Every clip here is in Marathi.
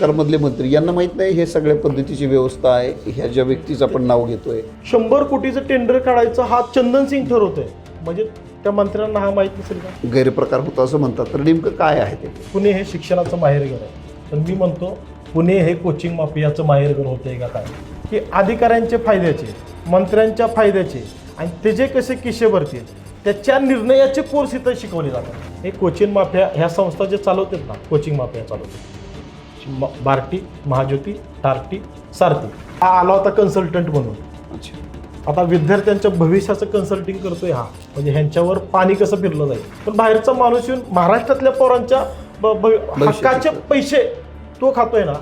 सरकारमधले मंत्री यांना माहीत नाही हे सगळ्या पद्धतीची व्यवस्था आहे. ह्या ज्या व्यक्तीचं आपण नाव घेतोय. शंभर कोटीचं टेंडर काढायचं हा चंदन सिंग ठरवतोय म्हणजे त्या मंत्र्यांना हा माहीत नसेल का? गैरप्रकार होता असं म्हणतात. तर नेमकं काय आहे ते? पुणे हे शिक्षणाचं माहेरघर आहे. पण मी म्हणतो पुणे हे कोचिंग माफियाचं माहेरघर होतंय का काय? की अधिकाऱ्यांचे फायद्याचे मंत्र्यांच्या फायद्याचे आणि ते जे कसे किशे भरतील त्याच्या निर्णयाचे कोर्स इथं शिकवले जातात. हे कोचिंग माफिया ह्या संस्था जे चालवतात ना कोचिंग माफिया चालवतात बार्टी महाज्योती टार्टी सारथी हा आला होता कन्सल्टंट म्हणून. आता विद्यार्थ्यांच्या भविष्याचं कन्सल्टिंग करतोय हा. म्हणजे ह्यांच्यावर पाणी कसं फिरलं जाईल? पण बाहेरचा माणूस येऊन महाराष्ट्रातल्या पोरांच्या हक्काचे पैसे तो खातोय ना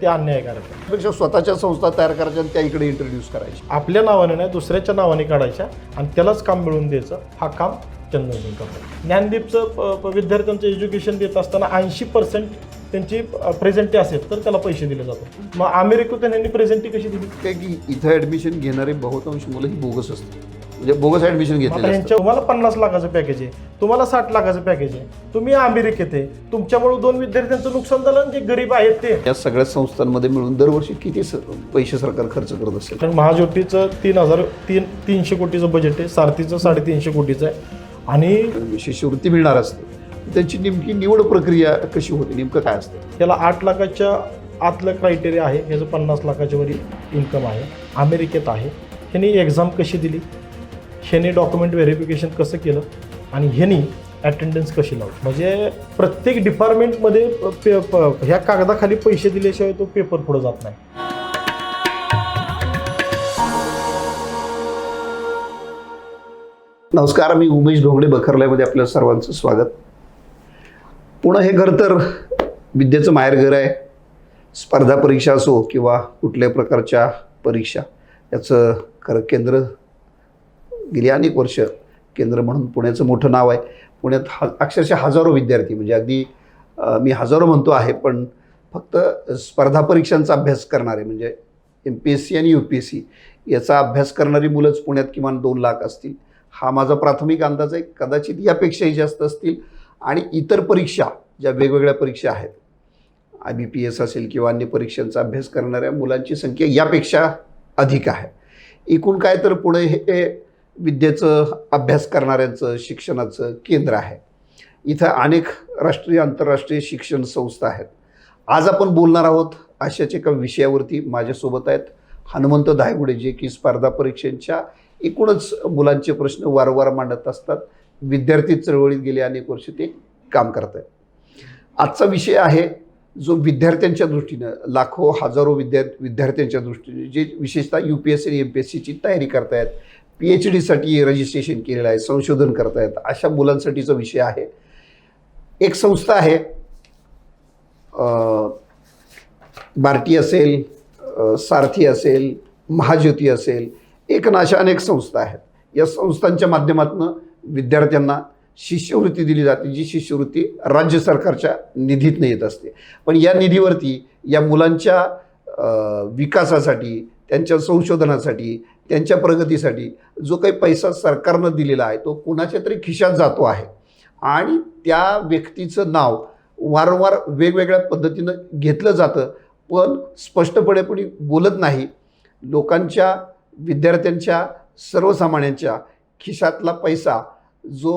ते अन्यायकारक त्यापेक्षा स्वतःच्या संस्था तयार करायच्या आणि त्या इकडे इंट्रोड्यूस करायच्या. आपल्या नावाने नाही दुसऱ्याच्या नावाने काढायच्या आणि त्यालाच काम मिळवून द्यायचं. हा काम चंदन सिंग करतो. ज्ञानदीपचं विद्यार्थ्यांचं एज्युकेशन देत असताना ऐंशी पर्सेंट त्यांची प्रेझेंटी असेल तर त्याला पैसे दिले जातात. मग अमेरिकेतून यांनी प्रेझेंटी कशी दिली? काय की इथं ऍडमिशन घेणारे बहुतांश मुलं ही बोगस असतात. म्हणजे बोगस ऍडमिशन आता घेतलेले ह्यांच्या तुम्हाला पन्नास लाखाचं पॅकेज आहे तुम्हाला साठ लाखाचं पॅकेज आहे. तुम्ही अमेरिकेत आहे तुमच्यामुळे दोन विद्यार्थ्यांचं नुकसान झालं आणि जे गरीब आहेत ते. या सगळ्या संस्थांमध्ये मिळून दरवर्षी किती स- पैसे सरकार खर्च करत असेल? कारण महाज्योतीचं तीन हजार तीन तीनशे कोटीचं बजेट आहे सारथीचं साडेतीनशे कोटीचं आहे. आणि शिष्यवृत्ती मिळणार असते. त्यांची नेमकी निवड प्रक्रिया कशी होते? नेमकं काय असतं? त्याला आठ लाखाच्या आतलं क्रायटेरिया आहे. ह्याचं पन्नास लाखाच्या वरील इन्कम आहे. अमेरिकेत आहे. ह्यांनी एक्झाम कशी दिली? ह्याने डॉक्युमेंट व्हेरिफिकेशन कसं केलं? आणि ह्यानी अटेंडन्स कशी लावली? म्हणजे प्रत्येक डिपार्टमेंटमध्ये पे प- ह्या कागदाखाली पैसे दिल्याशिवाय तो पेपर पुढे जात नाही. नमस्कार मी उमेश ढोंगडे बखरल्यामध्ये आपल्या सर्वांचं स्वागत. पुणे हे घर तर विद्येचं माहेरघर आहे. स्पर्धा परीक्षा असो किंवा कुठल्याही प्रकारच्या परीक्षा याचं खरं केंद्र गेली अनेक वर्ष केंद्र म्हणून पुण्याचं मोठं नाव आहे. पुण्यात हा अक्षरशः हजारो विद्यार्थी म्हणजे अगदी मी हजारो म्हणतो आहे पण फक्त स्पर्धा परीक्षांचा अभ्यास करणारे म्हणजे एम पी एस सी आणि यू पी एस सी याचा अभ्यास करणारी मुलंच पुण्यात किमान दोन लाख असतील. हा माझा प्राथमिक अंदाज आहे. कदाचित यापेक्षाही जास्त असतील. आणि इतर परीक्षा ज्या वेगवेगळ्या परीक्षा आहेत. आय बी पी एस असेल किंवा अन्य परीक्षांचा अभ्यास करणाऱ्या मुलांची संख्या यापेक्षा अधिक आहे. एकूण काय तर पुणे हे विद्येचं अभ्यास करणाऱ्यांचं शिक्षणाचं केंद्र आहे. इथं अनेक राष्ट्रीय आंतरराष्ट्रीय शिक्षण संस्था आहेत. आज आपण बोलणार आहोत अशाच एका विषयावरती. माझ्यासोबत आहेत हनुमंत धायगुडे जे की स्पर्धा परीक्षांच्या एकूणच मुलांचे प्रश्न वारंवार मांडत असतात. विद्यार्थी चळवळीत गेले अनेक वर्ष ते काम करत आहेत आजचा विषय आहे जो विद्यार्थ्यांच्या दृष्टीनं लाखो हजारो विद्या विद्यार्थ्यांच्या दृष्टीने जे विशेषतः यू पी एस सी आणि एम पी एस सीची तयारी करतायत पी एच डीसाठी रजिस्ट्रेशन केलेलं आहे संशोधन करतायत अशा मुलांसाठीचा विषय आहे. एक संस्था आहे अं, बार्टी असेल सारथी असेल महाज्योती असेल एक ना अशा अनेक संस्था आहेत. या संस्थांच्या माध्यमातून विद्यार्थ्यांना शिष्यवृत्ती दिली जाते जी शिष्यवृत्ती राज्य सरकारच्या निधीतनं येत असते. पण या निधीवरती या मुलांच्या विकासासाठी त्यांच्या संशोधनासाठी त्यांच्या प्रगतीसाठी जो काही पैसा सरकारनं दिलेला आहे तो कुणाच्या तरी खिशात जातो आहे. आणि त्या व्यक्तीचं नाव वारंवार वेगवेगळ्या पद्धतीनं घेतलं जातं पण स्पष्टपणे कोणी बोलत नाही. लोकांच्या विद्यार्थ्यांच्या सर्वसामान्यांच्या खिशातला पैसा जो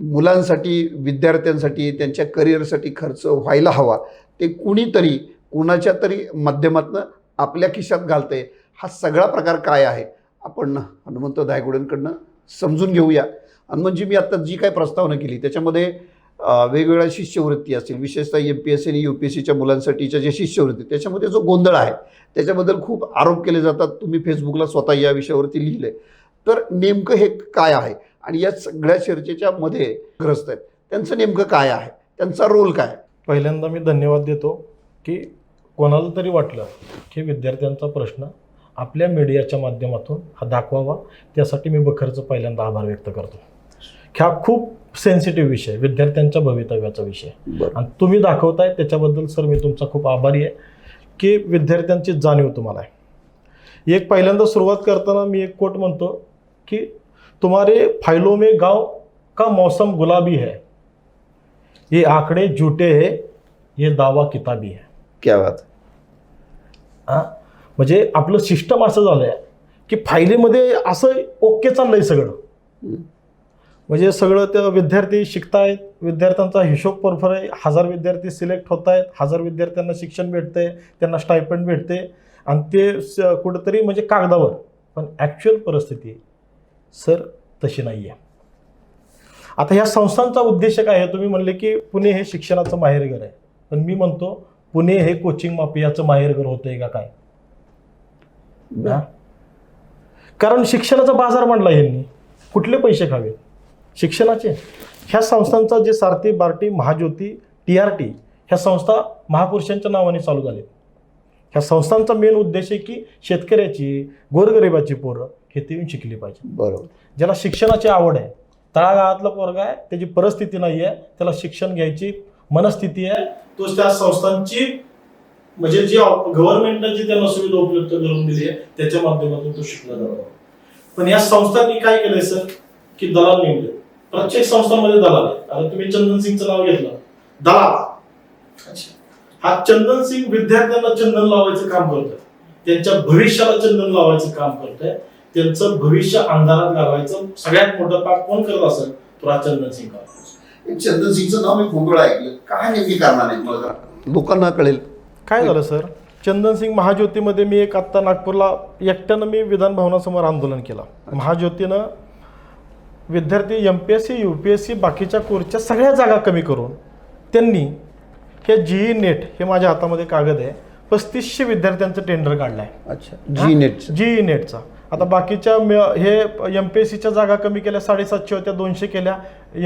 मुलांसाठी विद्यार्थ्यांसाठी त्यांच्या करिअरसाठी खर्च व्हायला हवा. ते कुणीतरी कुणाच्या तरी माध्यमातून आपल्या खिशात घालतंय. हा सगळा प्रकार काय आहे? आपण हनुमंत धायगुडेंकडनं समजून घेऊया. हनुमंतजी म्हणजे मी आत्ता जी काय प्रस्तावना केली त्याच्यामध्ये वेगवेगळ्या शिष्यवृत्ती असतील. विशेषतः एम पी एस सी आणि यू पी एस सीच्या मुलांसाठीच्या ज्या शिष्यवृत्ती त्याच्यामध्ये जो गोंधळ आहे त्याच्याबद्दल खूप आरोप केले जातात. तुम्ही फेसबुकला स्वतः या विषयावरती लिहिले. तर नेमकं हे काय आहे? आणि या सगळ्या चर्चेच्या मध्ये ग्रस्त आहेत. त्यांचं नेमकं काय आहे? त्यांचा रोल काय? पहिल्यांदा मी धन्यवाद देतो की कोणाला तरी वाटलं की विद्यार्थ्यांचा प्रश्न आपल्या मीडियाच्या माध्यमातून हा दाखवावा. त्यासाठी मी बखरचं पहिल्यांदा आभार व्यक्त करतो. हा खूप सेन्सिटिव्ह विषय विद्यार्थ्यांच्या भवितव्याचा विषय. आणि तुम्ही दाखवताय त्याच्याबद्दल सर मी तुमचा खूप आभारी आहे की विद्यार्थ्यांची जाणीव तुम्हाला आहे. एक पहिल्यांदा सुरुवात करताना मी एक कोट म्हणतो की तुम्हारे फाइलों में गांव का मौसम गुलाबी है। ये आंकड़े झूठे है ये दावा किताबी है। क्या बात हा? म्हणजे आपलं सिस्टम असं झालंय की फायलीमध्ये असं ओके चाललंय सगळं. म्हणजे सगळं त्या विद्यार्थी शिकतायत विद्यार्थ्यांचा हिशोब परफर आहे. हजार विद्यार्थी सिलेक्ट होत आहेत हजार विद्यार्थ्यांना शिक्षण भेटतंय त्यांना स्टायपंड भेटते आणि ते कुठंतरी म्हणजे कागदावर. पण ॲक्च्युअल परिस्थिती सर तशी नाही आहे आता ह्या संस्थांचा उद्देश काय आहे? तुम्ही म्हणले की पुणे हे शिक्षणाचं माहेरघर आहे. पण मी म्हणतो पुणे हे कोचिंग माफियाचं माहेरघर होतंय का काय? कारण शिक्षणाचा बाजार मांडला यांनी कुठले पैसे खावे? शिक्षणाचे. ह्या संस्थांचा जे Sarathi Barti Mahajyoti T R T ह्या संस्था महापुरुषांच्या नावाने चालू झाले ह्या संस्थांचा मेन उद्देश आहे की शेतकऱ्याची गोरगरिबाची पोरं खेती येऊन शिकली पाहिजे. बरोबर. ज्याला शिक्षणाची आवड आहे तळागाळातला पोरगा आहे त्याची परिस्थिती नाही आहे त्याला शिक्षण घ्यायची मनस्थिती आहे तो त्या संस्थांची म्हणजे जी गव्हर्नमेंटने जी त्यांना सुविधा उपलब्ध करून दिली आहे त्याच्या माध्यमातून तो शिकला जातो. पण या संस्थांनी काय केलंय सर? की दलाल नेमले. प्रत्येक संस्थांमध्ये दलाल आहे. आता तुम्ही चंदन सिंगचं नाव घेतलं. दलाल. हा चंदन सिंग विद्यार्थ्यांना चंदन लावायचं काम करतोय. त्यांच्या भविष्याला चंदन लावायचं काम करतोय. त्यांचं भविष्य अंधारात घालवायचं. सगळ्यात मोठं पाप कोण करत असेल? तो हा चंदन सिंग करतो चंदन सिंगचं नाव मी खूप वेळा ऐकलं. काय नेमकी कारणार? लोकांना कळेल. काय झालं सर? चंदन सिंग महाज्योतीमध्ये मी एक आत्ता नागपूरला एकट्यानं मी विधान भवनासमोर आंदोलन केलं. महाज्योतीनं विद्यार्थी M P S C U P S C बाकीच्या कोर्सच्या सगळ्या जागा कमी करून त्यांनी हे जी नेट हे माझ्या हातामध्ये कागद आहे पस्तीसशे विद्यार्थ्यांचं टेंडर काढलं आहे अच्छा जी नेट जी नेटचा आता बाकीच्या हे एम पी एस सीच्या जागा कमी केल्या साडेसातशे होत्या दोनशे केल्या.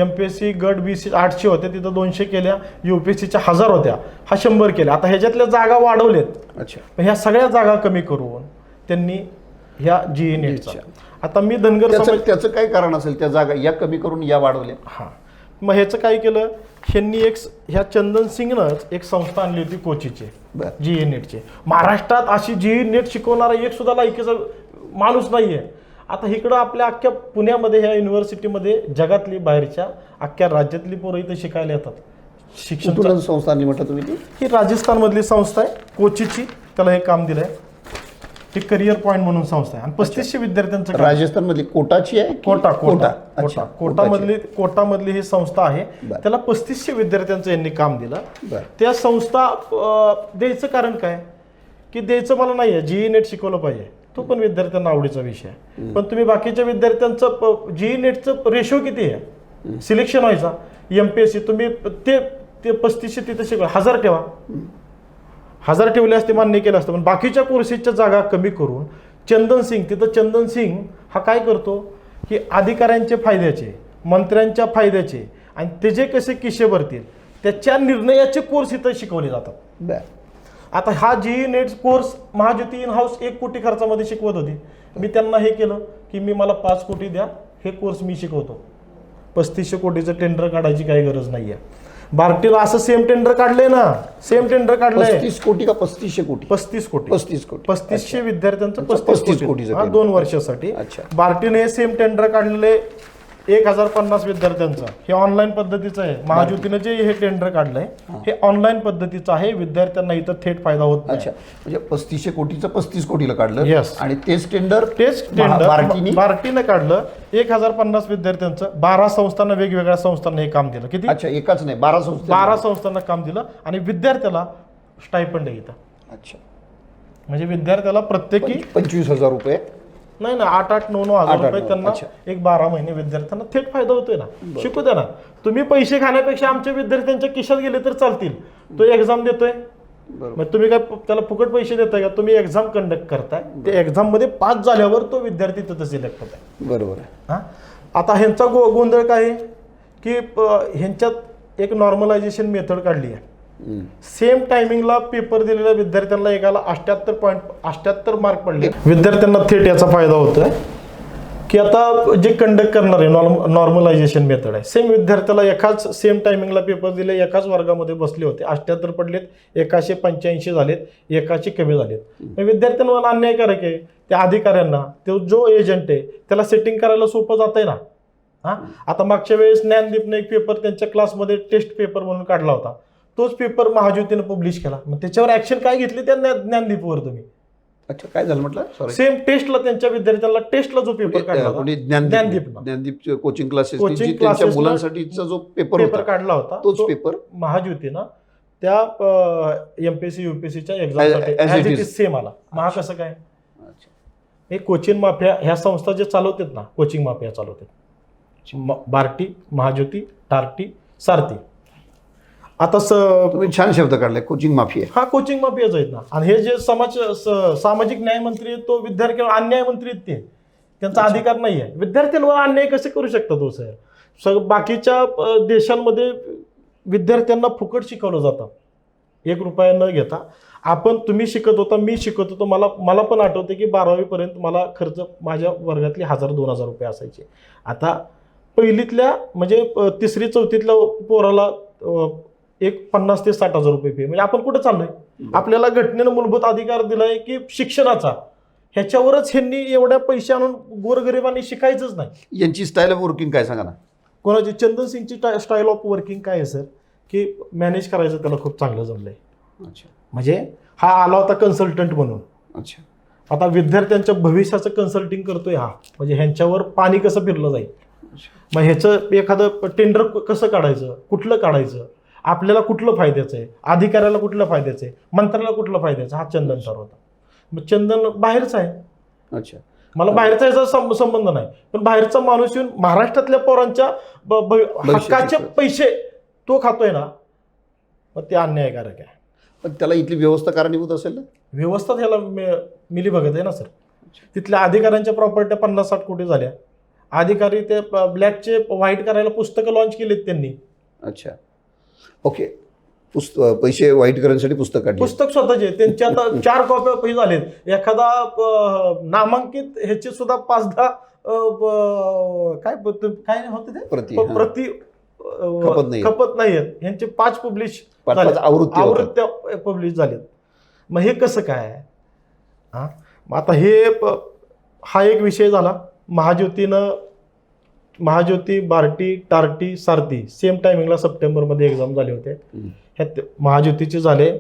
एम पी एस सी गट बी सी आठशे होत्या तिथं दोनशे केल्या. यू पी एस सीच्या हजार होत्या. हा शंभर केल्या. आता ह्याच्यातल्या जागा वाढवलेत. अच्छा. ह्या सगळ्या जागा कमी करून त्यांनी ह्या जी नेटच्या आता मी धनगर त्याचं समाज त्याचं काय कारण असेल त्या जागा? या कमी करून या वाढवल्या. हां. मग ह्याचं काय केलं? ह्यांनी एक ह्या चंदन सिंगनंच एक संस्था आणली होती कोचीची जी ई नेटचे महाराष्ट्रात अशी जी ई नेट शिकवणारा एक सुद्धा लायकीचा माणूस नाहीये. आता इकडं आपल्या अख्ख्या पुण्यामध्ये ह्या युनिव्हर्सिटीमध्ये जगातली बाहेरच्या अख्ख्या राज्यातली पोरं इथं शिकायला येतात. शिक्षण संस्था म्हटलं तुम्ही ती? ही राजस्थानमधली संस्था आहे कोचीची. त्याला हे काम दिलंय. ही करिअर पॉईंट म्हणून संस्था आहे. आणि पस्तीसशे विद्यार्थ्यांचं काम राजस्थान मधली कोटाची आहे कोटा कोटा. कोटा. कोटामधली कोटामधली ही संस्था आहे. त्याला पस्तीसशे विद्यार्थ्यांचं यांनी काम दिलं. त्या संस्था द्यायचं कारण काय? की द्यायचं मला नाही आहे जीई नेट शिकवलं पाहिजे. तो पण विद्यार्थ्यांना आवडीचा विषय आहे. पण तुम्ही बाकीच्या विद्यार्थ्यांचं जीई नेटचं रेशो किती आहे? सिलेक्शन व्हायचा एम पी एस सी तुम्ही ते ते पस्तीसशे तिथे शिकवा हजार ठेवा. हजार ठेवले असते मान्य केलं असतं. पण बाकीच्या कोर्सेसच्या जागा कमी करून चंदन सिंग तिथं चंदन सिंग हा काय करतो? की अधिकाऱ्यांचे फायद्याचे मंत्र्यांच्या फायद्याचे आणि ते जे कसे किशे भरतील त्याच्या निर्णयाचे कोर्स इथं शिकवले जातात. आता हा G NET course Mahajyoti in house एक कोटी खर्चामध्ये शिकवत होती. मी त्यांना हे केलं की मी मला पाच कोटी द्या हे कोर्स मी शिकवतो. पस्तीसशे कोटीचं टेंडर काढायची काही गरज नाही आहे बार्टीला असं सेम टेंडर काढलंय ना सेम टेंडर काढलंय. पस्तीस कोटी का पस्तीसशे कोटी? पस्तीस कोटी. पस्तीस कोटी. पस्तीसशे विद्यार्थ्यांचं पस्तीस 35 कोटी. दोन वर्षासाठी. अच्छा. बार्टीने सेम टेंडर काढलेले एक हजार पन्नास विद्यार्थ्यांचं हे ऑनलाईन पद्धतीचं आहे. महाज्योतीनं जे हे टेंडर काढलंय हे. ऑनलाईन पद्धतीचं आहे. विद्यार्थ्यांना इथं थेट फायदा होत नाही. अच्छा. म्हणजे पस्तीसशे कोटीचं पस्तीस कोटीला काढलं Yes. आणि तेच टेंडर तेच टेंडर बार्टीनं काढलं. एक हजार पन्नास विद्यार्थ्यांचं बारा संस्थांना वेगवेगळ्या संस्थांना हे काम दिलं. किती? अच्छा एकाच नाही बारा संस्था. बारा संस्थांना काम दिलं आणि विद्यार्थ्याला स्टायपंड इथं. अच्छा. म्हणजे विद्यार्थ्याला प्रत्येकी पंच- पंचवीस हजार रुपये. नाही ना आठ आठ नऊ नऊ हजार रुपये नऊ, त्यांना अच्छा. एक बारा महिने विद्यार्थ्यांना थेट फायदा होतोय ना. शिकू द्या ना. तुम्ही पैसे खाण्यापेक्षा आमच्या विद्यार्थ्यांच्या खिशात गेले तर चालतील. तो एक्झाम देतोय. बरोबर. मग तुम्ही काय प- त्याला फुकट पैसे देताय का? तुम्ही एक्झाम कंडक्ट करताय. ते एक्झाममध्ये पास झाल्यावर तो विद्यार्थी तिथं सिलेक्ट होत आहे बरोबर आहे. हा? आता ह्यांचा गो गोंधळ काय आहे? की प- ह्यांच्यात एक नॉर्मलायझेशन मेथड काढली आहे. सेम टायमिंगला पेपर दिलेल्या विद्यार्थ्यांना एकाला अष्ट्याहत्तर पॉईंट अष्ट्याहत्तर मार्क पडले. विद्यार्थ्यांना थेट याचा फायदा होतोय. की आता जे कंडक्ट करणार आहे नॉर्म नॉर्मलायझेशन मेथड आहे. सेम विद्यार्थ्याला एकाच सेम टायमिंगला पेपर दिले एकाच वर्गामध्ये बसले होते. अष्ट्याहत्तर पडलेत एकाशे पंच्याऐंशी झालेत एकाशे कमी झालेत. मग विद्यार्थ्यांना अन्यायकारक आहे त्या अधिकाऱ्यांना तो जो एजंट आहे त्याला सेटिंग करायला सोपं जात आहे ना? हा? आता मागच्या वेळेस ज्ञानदीपने एक पेपर त्यांच्या क्लासमध्ये टेस्ट पेपर म्हणून काढला होता. तोच पेपर महाज्योतीनं पब्लिश केला. मग त्याच्यावर ऍक्शन काय घेतली? त्या ज्ञा- ज्ञानदीपवर तुम्ही. अच्छा काय झालं म्हटलं? सेम टेस्टला त्यांच्या विद्यार्थ्यांना टेस्टला जो पेपर काढला होता, कोणी ज्ञानदीप. ज्ञानदीप कोचिंग क्लासेस त्यांच्या मुलांसाठीचा जो पेपर पेपर काढला होता. तोच पेपर महाज्योतीनं त्या एमपीएससी युपीएससीच्या. इज सेम आला. मग हा कसं काय? हे कोचिंग माफिया ह्या संस्था जे चालवतात ना कोचिंग माफिया चालवतात. बार्टी महाज्योती टार्टी सारथी. आता स तुम्ही छान शब्द काढलाय कोचिंग माफी आहे हा कोचिंग माफियाच आहेत ना. आणि हे जे समाज स- सामाजिक न्याय मंत्री आहेत तो विद्यार्थ्यांवर अन्याय मंत्री आहेत ते. त्यांचा अधिकार नाही आहे. विद्यार्थ्यांवर अन्याय कसे करू शकतात तो सर सग बाकीच्या अ, देशांमध्ये विद्यार्थ्यांना फुकट शिकवलं जातं. एक रुपया न घेता. आपण तुम्ही शिकत होता मी शिकत होतो. मला मला पण आठवते की बारावीपर्यंत मला खर्च माझ्या वर्गातले हजार दोन हजार रुपये असायचे. आता पहिलीतल्या म्हणजे अ, तिसरी चौथीतल्या पोराला अ, एक पन्नास ते साठ हजार रुपये फी म्हणजे आपण कुठं चाललोय? आपल्याला घटनेनं मूलभूत अधिकार दिलाय की शिक्षणाचा. ह्याच्यावरच ह्यांनी एवढ्या पैसे आणून गोरगरिबांनी शिकायचंच नाही. यांची स्टाईल ऑफ वर्किंग काय सांगा ना? कोणाची? चंदन सिंगची स्टाईल ऑफ वर्किंग काय आहे सर की मॅनेज करायचं त्याला खूप चांगलं जमलंय. अच्छा. म्हणजे हा आला होता कन्सल्टंट म्हणून. अच्छा. आता विद्यार्थ्यांच्या भविष्याचं कन्सल्टिंग करतोय हा. म्हणजे ह्यांच्यावर पाणी कसं फिरलं जाईल? मग ह्याचं एखादं टेंडर कसं काढायचं? कुठलं काढायचं? आपल्याला कुठलं फायद्याचं आहे? अधिकाऱ्याला कुठलं फायद्याचं आहे? मंत्र्याला कुठलं फायद्याचं हा चंदन ठरवता मग चंदन बाहेरचा आहे. अच्छा. मला बाहेरचा याचा संबंध नाही. पण बाहेरचा माणूस येऊन महाराष्ट्रातल्या पोरांच्या हक्काचे. पैसे तो खातोय ना मग ते अन्यायकारक आहे. पण त्याला इथली व्यवस्था कारणीभूत असेल ना? व्यवस्था त्याला मिली बघत आहे ना सर. तिथल्या अधिकाऱ्यांच्या प्रॉपर्ट्या पन्नास साठ कोटी झाल्या. अधिकारी ते ब्लॅकचे व्हाईट करायला पुस्तकं लॉन्च केलीत त्यांनी. अच्छा. ओके. पुस्त पैसे वाईट करण्यासाठी पुस्तक काढले. पुस्तक स्वतःचे त्यांच्या आता चार कॉप्या पैसे झालेत. एखादा नामांकित ह्याचे सुद्धा पाच दहा अ, प- काय काय होते ते? प्रति. प्रति खपत नाहीयेत. खपत नाहीयेत यांचे पाच पब्लिश आवृत्ती. आवृत्त्या पब्लिश झालेत. मग हे कसं काय? हा? मग आता हे हा एक विषय झाला. महाज्योतीनं महाज्योती बार्टी टार्टी सारथी सेम टायमिंगला सप्टेंबरमध्ये एक्झाम झाले होते. ह्यात महाज्योतीचे झाले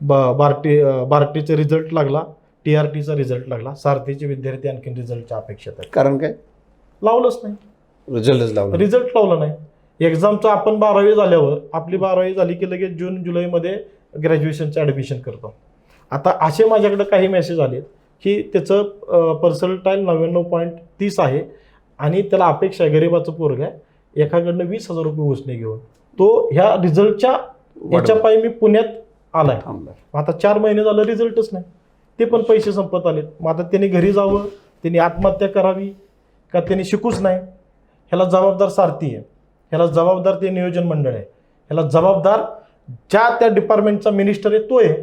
ब- बार्टी बार्टीचा रिझल्ट लागला टी आर टीचा रिझल्ट लागला सारथीचे विद्यार्थी आणखीन रिझल्टच्या अपेक्षित आहेत. कारण काय? लावलंच नाही. रिझल्टच लावला रिझल्ट लावला नाही. एक्झामचं आपण बारावी झाल्यावर आपली बारावी झाली की लगेच जून जुलैमध्ये ग्रॅज्युएशनचं ॲडमिशन करतो. आता असे माझ्याकडे काही मेसेज आलेत की त्याचं पर्संटाईल नव्याण्णव पॉईंट तीस आहे. आणि त्याला अपेक्षा आहे गरिबाचं पोरग आहे एकाकडनं वीस हजार रुपये उसने घेऊन. तो ह्या रिझल्टच्या याच्या पायी मी पुण्यात आलाय. आता चार महिने झालं रिझल्टच नाही. ते पण पैसे संपत आलेत. मग आता त्यांनी घरी जावं त्यांनी आत्महत्या करावी का त्यांनी शिकूच नाही? ह्याला जबाबदार सारथी आहे. ह्याला जबाबदार ते नियोजन मंडळ आहे. ह्याला जबाबदार ज्या त्या डिपार्टमेंटचा मिनिस्टर आहे तो आहे.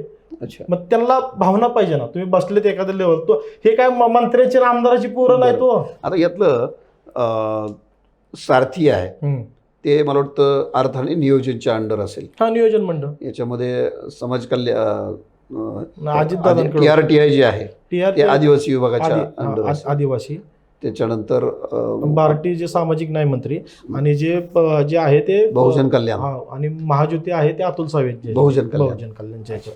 अच्छा. मग त्यांना भावना पाहिजे ना. तुम्ही बसलेत एखाद्या लेवल तो हे काय मंत्र्याची आमदाराची पोरं नाही तो. आता यातलं सारथी आहे. ते मला वाटतं अर्थाने नियोजनच्या अंडर असेल. हा नियोजन मंडळ. याच्यामध्ये समाज कल्याण. टी आर टी आय जे आहे. ते आदिवासी विभागाच्या अंडर आदिवासी. त्याच्यानंतर बार्टी जे सामाजिक न्याय मंत्री आणि जे जे आहे ते बहुजन कल्याण. आणि महाज्योती आहे ते अतुल सावे बहुजन कल्याण. बहुजन कल्याणचे ह्याच्यात.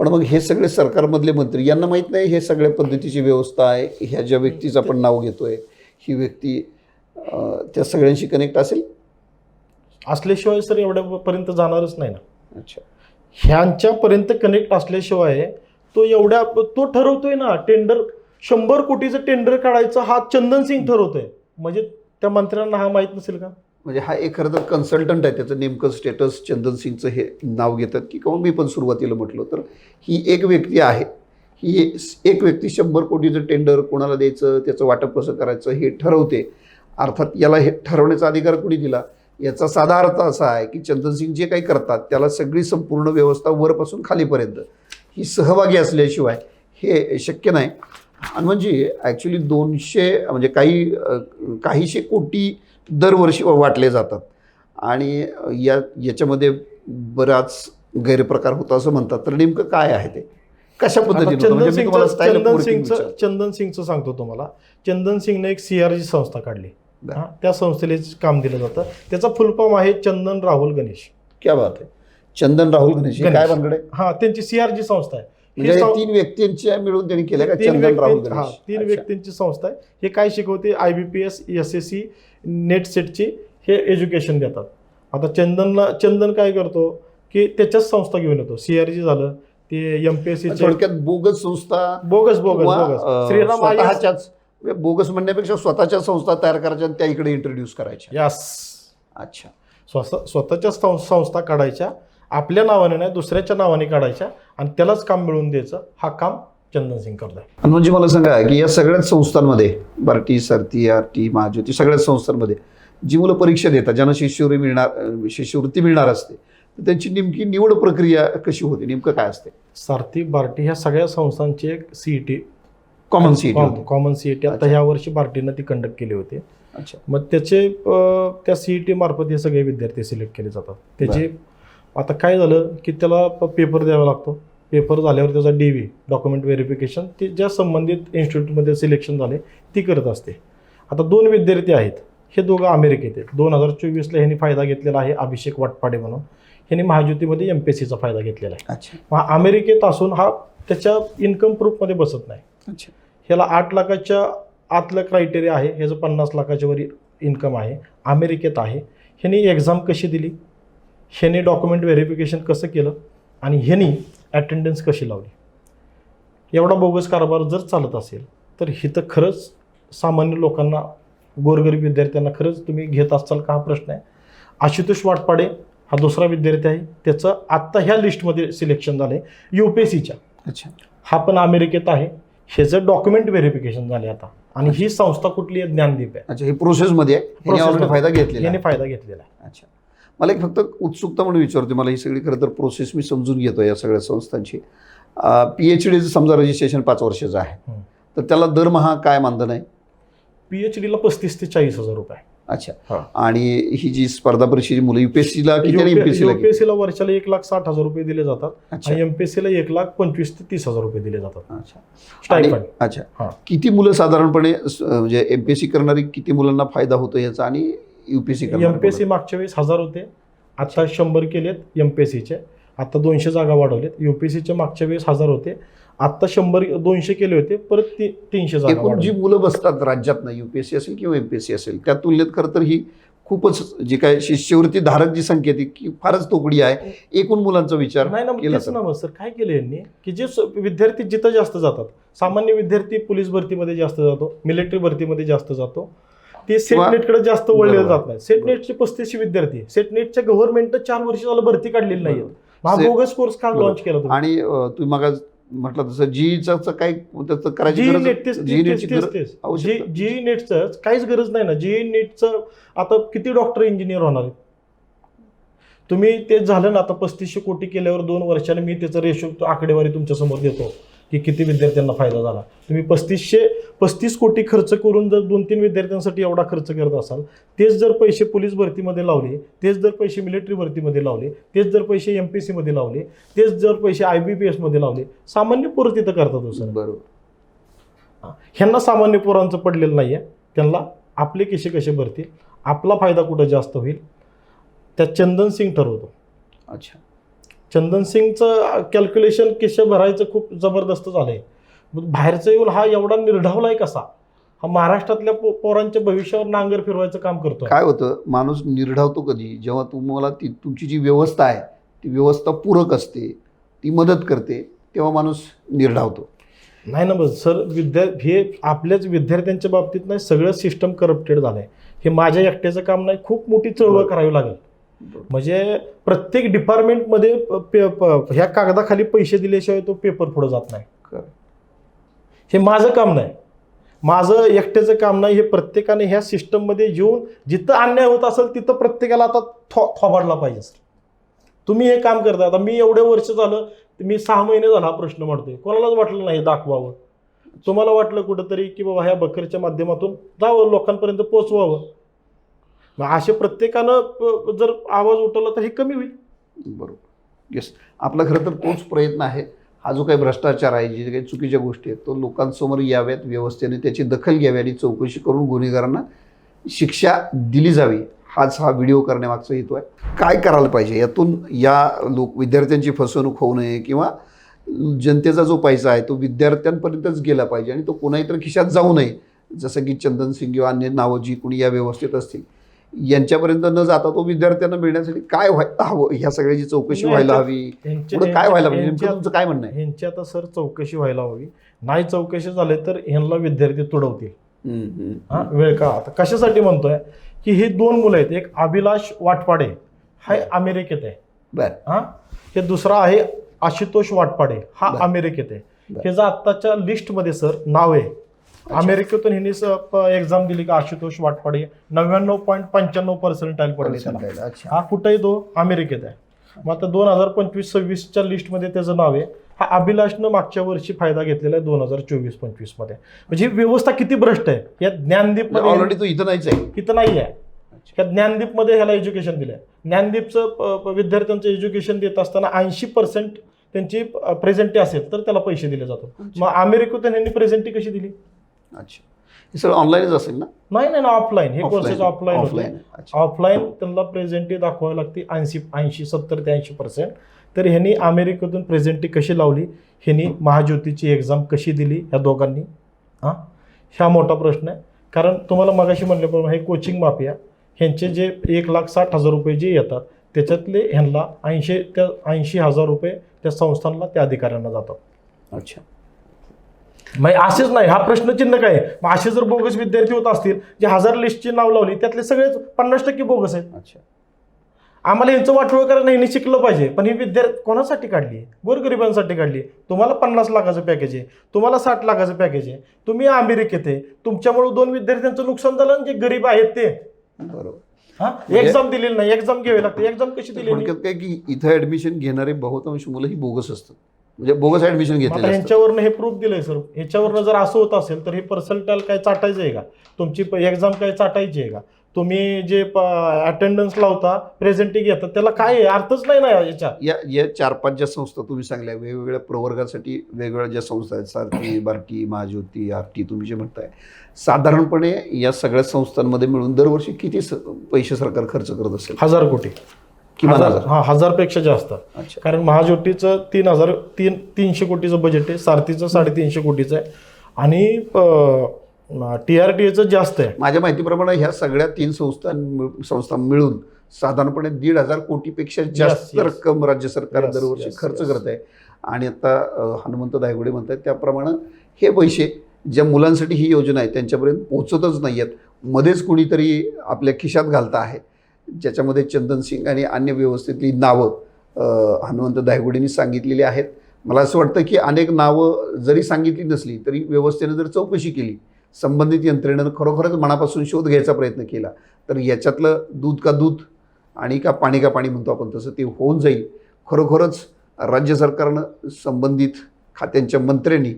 पण मग हे सगळे सरकारमधले मंत्री यांना माहीत नाही हे सगळ्या पद्धतीची व्यवस्था आहे. ह्या ज्या व्यक्तीचं आपण नाव घेतोय ही व्यक्ती त्या सगळ्यांशी कनेक्ट असेल? असल्याशिवाय सर एवढ्यापर्यंत जाणारच नाही ना. अच्छा. ह्यांच्यापर्यंत कनेक्ट असल्याशिवाय तो एवढ्या तो ठरवतोय ना टेंडर शंभर कोटीचं टेंडर काढायचं हा चंदन सिंग ठरवतोय. म्हणजे त्या मंत्र्यांना हा माहीत नसेल का? म्हणजे हा एक खरं तर कन्सल्टंट आहे त्याचं नेमकं स्टेटस चंदन सिंगचं हे नाव घेतात की किंवा मी पण सुरुवातीला म्हटलं तर ही एक व्यक्ती आहे. ही एक व्यक्ती शंभर कोटीचं टेंडर कोणाला द्यायचं त्याचं वाटप कसं करायचं हे ठरवते. अर्थात याला हे ठरवण्याचा अधिकार कुणी दिला? याचा साधा अर्थ असा आहे की चंदन सिंग जे काही करतात त्याला सगळी संपूर्ण व्यवस्था वरपासून खालीपर्यंत. ही सहभागी असल्याशिवाय हे शक्य नाही. आणि म्हणजे ॲक्च्युली दोनशे म्हणजे काही काहीशे कोटी दरवर्षी वाटले जातात. आणि या याच्यामध्ये बराच गैरप्रकार होता असं म्हणतात. तर नेमकं काय आहे ते? कशा पद्धतीने? चंदन म्हणजे चंदन सिंगचं विचारतो. चंदन सिंगचं सांगतो तुम्हाला. चंदन सिंगने एक सीआरजी संस्था काढली. हा, त्या संस्थेला काम दिलं जातं. त्याचा फुल फॉर्म आहे चंदन राहुल गणेश. क्या बात आहे. चंदन राहुल गणेश. काय आहे हा त्यांची सीआरजी संस्था आहे. म्हणजे तीन व्यक्तींच्या मिळून त्यांनी केलं का? तीन चंदन राहुल हा, गणेश. तीन. व्यक्तींची संस्था आहे. हे काय शिकवते? I B P S S S C NET सेटची हे एज्युकेशन देतात. आता चंदनला चंदन काय करतो? की त्याच्याच संस्था घेऊन येतो. सीआरजी झालं ते एम पी एस थोडक्यात बोगस संस्था bogus bogus bogus. Shriram I स्वतःच्याच बोगस म्हणण्यापेक्षा स्वतःच्या संस्था तयार करायच्या आणि त्या इकडे इंट्रोड्यूस करायच्या. यस अच्छा. स्वतः स्वतःच्या सं- संस्था काढायच्या आपल्या नावाने नाही दुसऱ्याच्या नावाने काढायच्या आणि त्यालाच काम मिळवून द्यायचं हा काम चंदन सिंग करतोय आणि म्हणजे मला सांगा की या सगळ्याच संस्थांमध्ये बार्टी सरती आर टी महाज्योती सगळ्याच संस्थांमध्ये जी मुलं परीक्षा देतात ज्यांना शिष्यवृत्ती मिळणार शिष्यवृत्ती मिळणार असते तर त्यांची नेमकी निवड प्रक्रिया कशी होते? नेमकं काय असते सारथी बार्टी ह्या सगळ्या संस्थांची एक CET common seat common CET आता अच्छा. ह्या वर्षी बार्टीनं ती कंडक्ट केली होती. अच्छा. मग त्याचे त्या सीईटी मार्फत हे सगळे विद्यार्थी सिलेक्ट केले जातात. त्याचे आता काय झालं की त्याला पेपर द्यावा लागतो. पेपर झाल्यावर त्याचा डी व्ही डॉक्युमेंट व्हेरिफिकेशन ते ज्या संबंधित इन्स्टिट्यूटमध्ये सिलेक्शन झाले ती करत असते. आता दोन विद्यार्थी आहेत. हे दोघं अमेरिकेत आहेत. दोन हजार चोवीसला ह्यांनी फायदा घेतलेला आहे अभिषेक वाटपाडे म्हणून. ह्यांनी महाज्योतीमध्ये एम पी एस सीचा फायदा घेतलेला आहे. अच्छा. मग अमेरिकेत असून हा त्याच्या इन्कम प्रूफमध्ये बसत नाही. अच्छा. ह्याला आठ लाखाच्या आतलं क्रायटेरिया आहे ह्याचं पन्नास लाखाच्या वर इन्कम आहे अमेरिकेत आहे. ह्यांनी एक्झाम कशी दिली? ह्याने डॉक्युमेंट व्हेरिफिकेशन कसं केलं? आणि ह्यांनी अटेंडन्स कशी लावली? एवढा बोगस कारभार जर चालत असेल तर हिथं खरंच सामान्य लोकांना गोरगरीब विद्यार्थ्यांना खरंच तुम्ही घेत असाल का हा प्रश्न आहे? आशुतोष वाटपाडे हा दुसरा विद्यार्थी आहे. त्याचं आत्ता ह्या लिस्टमध्ये सिलेक्शन झालं आहे यू पी एस सीच्या अच्छा. हा पण अमेरिकेत आहे. ह्याचं डॉक्युमेंट व्हेरिफिकेशन झाले आता. आणि ही संस्था कुठली आहे? ज्ञानदीप आहे. अच्छा हे प्रोसेसमध्ये आहे. फायदा घेतलेला याने. फायदा घेतलेला आहे. अच्छा. मला एक फक्त उत्सुकता म्हणून विचारते मला ही सगळी खरं तर प्रोसेस मी समजून घेतो या सगळ्या संस्थांची. पी एच डीचं समजा रजिस्ट्रेशन पाच वर्षाचं आहे. तर त्याला दरमहा काय मानधन आहे? पीएच डीला पस्तीस ते चाळीस हजार रुपये अच्छा हा. आणि ही जी स्पर्धा परीक्षेची मुलं युपीएससीला किती एमपीएससीला युपीएससीला वर्षाला एक लाख साठ हजार रुपये दिले जातात अच्छा आणि एमपीएससीला एक लाख पंचवीस ते तीस हजार रुपये दिले जातात अच्छा अच्छा हा. किती मुलं साधारणपणे म्हणजे एमपीएससी करणारी किती मुलांना फायदा होतो याचा आणि युपीएससी एमपीएससी मागच्या वेळेस हजार होते आता शंभर केलेत एमपीएससीचे आता दोनशे जागा वाढवलेत युपीएससीचे मागच्या वेळेस हजार होते आता शंभर दोनशे केले होते परत ती तीनशे एकूण जी. मुलं बसतात राज्यातनं युपीएससी असेल किंवा एमपीएससी असेल त्या तुलनेत खरं तर ही खूपच जी काय शिष्यवृत्ती धारक जी संख्या ती की फारच तोकडी आहे एकूण मुलांचा विचार नाही ना केला. ना मग सर काय केलं यांनी की जे विद्यार्थी जिथं जास्त जातात सामान्य विद्यार्थी पोलीस भरतीमध्ये जास्त जातो मिलिटरी भरतीमध्ये जास्त जातो ते सेट किंवा- नेटकडे जास्त वळले. जात नाही सेट नेटचे पस्तीसशे विद्यार्थी सेट नेटच्या गव्हर्नमेंटनं चार वर्ष झालं भरती काढलेली नाही हा बोगस कोर्स का. लॉन्च केला आणि तुम्ही मग म्हटलं तसं जीईचं काय त्याचं करायची जी गरज नेट तेच जी तेच- नेटची काहीच गरज नाही ना. जी नेटचं आता किती डॉक्टर इंजिनियर होणार आहेत? तुम्ही ते झालं ना आता पस्तीसशे कोटी केल्यावर दोन वर्षाने मी त्याचं रेशो आकडेवारी तुमच्यासमोर देतो. की किती विद्यार्थ्यांना फायदा झाला. तुम्ही पस्तीसशे पस्तीस कोटी खर्च करून जर दोन तीन विद्यार्थ्यांसाठी एवढा खर्च करत असाल तेच जर पैसे पोलीस भरतीमध्ये लावले तेच जर पैसे मिलिटरी भरतीमध्ये लावले तेच जर पैसे एम पी सीमध्ये लावले तेच जर पैसे आय बी पी एसमध्ये लावले सामान्य पोरं तिथं करतात हो सर. बरोबर. ह्यांना सामान्य पोरांचं पडलेलं नाही आहे त्यांना आपले केसे कसे भरतील? आपला फायदा कुठं जास्त होईल? त्यात चंदन सिंग ठरवतो. अच्छा. चंदन सिंगचं कॅल्क्युलेशन केशे भरायचं खूप जबरदस्त झालं आहे बाहेरचं येऊन हा एवढा निर्ढावलाय कसा? हा महाराष्ट्रातल्या पो पोरांच्या भविष्यावर नांगर फिरवायचं काम करतो काय होतं माणूस निर्ढावतो कधी? जेव्हा तुम्हाला ती तुमची जी व्यवस्था आहे ती व्यवस्था पूरक असते ती मदत करते तेव्हा माणूस निर्ढावतो. नाही ना बस सर विद्या हे आपल्याच विद्यार्थ्यांच्या बाबतीत नाही सगळं सिस्टम करप्टेड झालं आहे हे माझ्या एकट्याचं काम नाही खूप मोठी चळवळ. करावी लागेल. म्हणजे प्रत्येक डिपार्टमेंटमध्ये ह्या कागदाखाली पैसे दिल्याशिवाय तो पेपर पुढे जात नाही. हे माझं काम नाही. माझं एकट्याचं काम नाही. हे प्रत्येकाने ह्या सिस्टममध्ये येऊन जिथं अन्याय होत असेल तिथं प्रत्येकाला आता थो थोबाडला पाहिजे तुम्ही हे काम करता आता मी एवढे वर्ष झालं मी सहा महिने झाला हा प्रश्न मांडतोय. कोणालाच वाटलं नाही दाखवावं. तुम्हाला वाटलं कुठंतरी की बाबा ह्या बकरच्या माध्यमातून जावं लोकांपर्यंत पोचवावं मग असे प्रत्येकानं प- जर आवाज उठवला तर हे कमी होईल. बरोबर. येस आपला खरं तर तोच प्रयत्न आहे. हा जो काही भ्रष्टाचार आहे जे काही चुकीच्या गोष्टी आहेत तो लोकांसमोर याव्यात व्यवस्थेने त्याची दखल घ्यावी आणि चौकशी करून गुन्हेगारांना शिक्षा दिली जावी हाच हा व्हिडिओ करण्यामागचा हेतू आहे. काय करायला पाहिजे? यातून या लोक विद्यार्थ्यांची फसवणूक होऊ नये किंवा जनतेचा जो पैसा आहे तो विद्यार्थ्यांपर्यंतच गेला पाहिजे आणि तो कोणाही तर खिशात जाऊ नये. जसं की चंदन सिंग किंवा अन्य नावं जी कोणी या व्यवस्थेत असतील. यांच्यापर्यंत न जाता तो विद्यार्थ्यांना मिळण्यासाठी काय व्हायला हवं? ह्या सगळ्याची चौकशी व्हायला हवी. पुढे काय व्हायला पाहिजे तुमचं काय म्हणणं आहे? ह्यांची आता सर चौकशी व्हायला हवी. नाही चौकशी झाले तर ह्यांना विद्यार्थी तुडवतील. हा वेळ का आता कशासाठी म्हणतोय? की हे दोन मुलं आहेत. एक अभिलाष वाटपाडे हा अमेरिकेत आहे. बरं. हा? हे दुसरा आहे आशुतोष वाटपाडे हा. अमेरिकेत आहे. हे जर आत्ताच्या लिस्टमध्ये सर नाव आहे. अमेरिकेतून ह्यांनी एक्झाम दिली का आशुतोष वाटपाडे. नव्याण्णव पॉईंट पंच्याण्णव पर्सेंटाईल पडले त्याला. हा कुठेही तो अमेरिकेत आहे. मग आता दोन हजार पंचवीस सव्वीसच्या लिस्टमध्ये त्याचं नाव आहे. हा अभिलाषनं मागच्या वर्षी फायदा घेतलेला आहे दोन हजार चोवीस पंचवीसमध्ये म्हणजे ही व्यवस्था किती भ्रष्ट आहे? या ज्ञानदीप ऑलरेडी तो इथं नाहीच आहे. इथं नाही आहे या ज्ञानदीपमध्ये ह्याला एज्युकेशन दिलं आहे ज्ञानदीपचं विद्यार्थ्यांचं एज्युकेशन देत असताना ऐंशी पर्सेंट त्यांची प्रेझेंटी असेल तर त्याला पैसे दिले जातात. मग अमेरिकेतून यांनी प्रेझेंटी कशी दिली? अच्छा. हे सगळं ऑनलाईनच असेल ना? नाही नाही ऑफलाईन हे कोर्सेस ऑफलाईन ऑफलाईन ऑफलाईन त्यांना प्रेझेंटी दाखवावी लागते ऐंशी ऐंशी सत्तर ते ऐंशी पर्सेंट तर ह्यांनी अमेरिकेतून प्रेझेंटी कशी लावली? ह्यांनी महाज्योतीची एक्झाम कशी दिली ह्या दोघांनी? हां? हा मोठा प्रश्न आहे. कारण तुम्हाला मगाशी म्हणल्याप्रमाणे हे कोचिंग माफिया ह्यांचे जे एक लाख साठ हजार रुपये जे येतात त्याच्यातले ह्यांना ऐंशी त्या ऐंशी हजार रुपये त्या संस्थांना त्या अधिकाऱ्यांना जातात. अच्छा. असेच नाही हा प्रश्नचिन्ह काय आहे? मग असे जर बोगस विद्यार्थी होत असतील जे हजार लिस्टची नाव लावली त्यातले सगळेच पन्नास टक्के बोगस आहेत. अच्छा. आम्हाला यांचं वाटोळ करायला यांनी शिकलं पाहिजे पण ही विद्यार्थी कोणासाठी काढली गोरगरिबांसाठी काढली तुम्हाला पन्नास लाखाचं पॅकेज आहे तुम्हाला साठ लाखाचं पॅकेज आहे तुम्ही अमेरिकेत आहे तुमच्यामुळे दोन विद्यार्थ्यांचं नुकसान झालं आणि जे गरीब आहेत ते. बरोबर. हा? म्हणजे- एक्झाम दिलेली नाही एक्झाम घ्यावी लागते एक्झाम कशी दिली थोडक्यात काय की इथं ऍडमिशन घेणारे बहुतांश मुलं ही बोगस असतात. म्हणजे बोगस ऍडमिशन घेतलेले असतात ह्यांच्यावरनं हे प्रूफ दिलंय सर ह्याच्यावरनं जर असं होत असेल तर हे पर्सेंटाईल काय चाटायचं आहे का? तुमची एक्झाम काय चाटायची आहे का? तुम्ही जे अटेंडन्स लावता प्रेझेंटी घेता त्याला काय आहे? अर्थच नाही ना याच्या. या या चार पाच ज्या संस्था तुम्ही सांगल्या वेगवेगळ्या प्रवर्गासाठी वेगवेगळ्या ज्या संस्था आहेत सारथी बार्टी महाज्योती आरटी तुम्ही जे म्हणताय साधारणपणे या सगळ्या संस्थांमध्ये मिळून दरवर्षी किती स- पैसे सरकार खर्च करत असेल? हजार कोटी. किमान हजार. हजार. हा हजारपेक्षा जास्त. अच्छा. कारण महाज्योतीचं तीन हजार तीन तीनशे कोटीचं बजेट आहे सारथीचं साडेतीनशे कोटीचं आहे. आणि टी आर टी एचं जास्त आहे. माझ्या माहितीप्रमाणे ह्या सगळ्या तीन संस्था संस्था मिळून साधारणपणे दीड हजार कोटीपेक्षा जास्त yes. रक्कम राज्य सरकार Yes, दरवर्षी yes, खर्च yes. करत आहे आणि आता हनुमंत दायगुडे म्हणतात त्याप्रमाणे हे पैसे ज्या मुलांसाठी ही योजना आहे त्यांच्यापर्यंत पोहोचतच नाही आहेत मध्येच कुणीतरी आपल्या खिशात घालता आहे. ज्याच्यामध्ये चंदन सिंग आणि अन्य व्यवस्थेतली नावं हनुमंत दायगुडेंनी सांगितलेली आहेत. मला असं वाटतं की अनेक नावं जरी सांगितली नसली तरी व्यवस्थेनं जर चौकशी केली संबंधित यंत्रणेनं खरोखरच मनापासून शोध घ्यायचा प्रयत्न केला तर याच्यातलं दूध का दूध आणि का पाणी का पाणी म्हणतो आपण तसं ते होऊन जाईल. खरोखरच राज्य सरकारनं संबंधित खात्यांच्या मंत्र्यांनी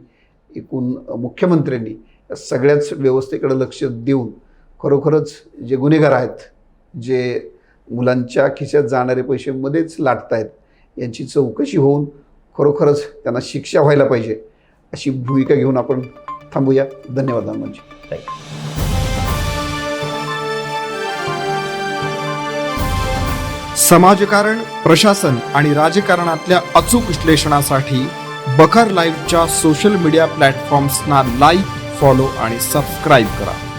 एकूण मुख्यमंत्र्यांनी या सगळ्याच व्यवस्थेकडे लक्ष देऊन खरोखरच जे गुन्हेगार आहेत जे मुलांच्या खिशात जाणारे पैसे मध्येच लाटत आहेत यांची चौकशी होऊन खरोखरच त्यांना शिक्षा व्हायला पाहिजे अशी भूमिका घेऊन आपण थांबूया. धन्यवाद हनुमानजी. समाजकारण प्रशासन आणि राजकारणातल्या अचूक विश्लेषणासाठी बखर लाईव्हच्या सोशल मीडिया प्लॅटफॉर्म्सना लाईक फॉलो आणि सबस्क्राईब करा.